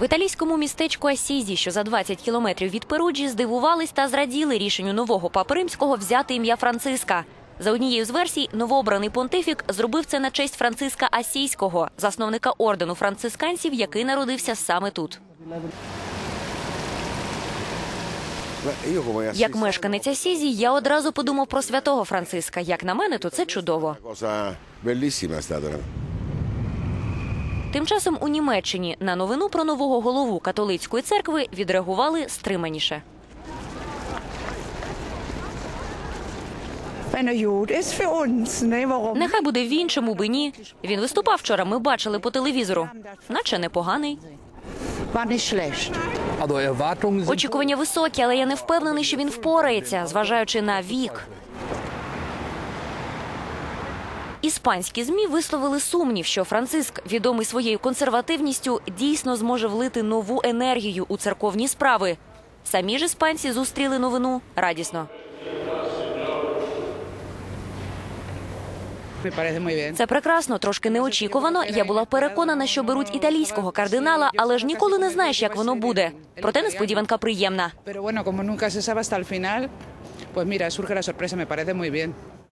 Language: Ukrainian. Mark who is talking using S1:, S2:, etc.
S1: В італійському містечку Асізі, що за 20 кілометрів від Перуджі, здивувались та зраділи рішенню нового папи римського взяти ім'я Франциска. За однією з версій, новообраний понтифік зробив це на честь Франциска Асійського, засновника ордену францисканців, який народився саме тут. Як мешканець Асізі, я одразу подумав про святого Франциска. Як на мене, то це чудово. Тим часом у Німеччині на новину про нового голову католицької церкви відреагували стриманіше. Нехай буде він, чому би ні. Він виступав вчора. Ми бачили по телевізору, наче непоганий. Очікування високі, але я не впевнений, що він впорається, зважаючи на вік. Іспанські змі висловили сумнів, що Франциск, відомий своєю консервативністю, дійсно зможе влити нову енергію у церковні справи. Самі ж іспанці зустріли новину радісно. Це прекрасно, трошки неочікувано. Я була переконана, що беруть італійського кардинала, але ж ніколи не знаєш, як воно буде. Проте несподіванка приємна.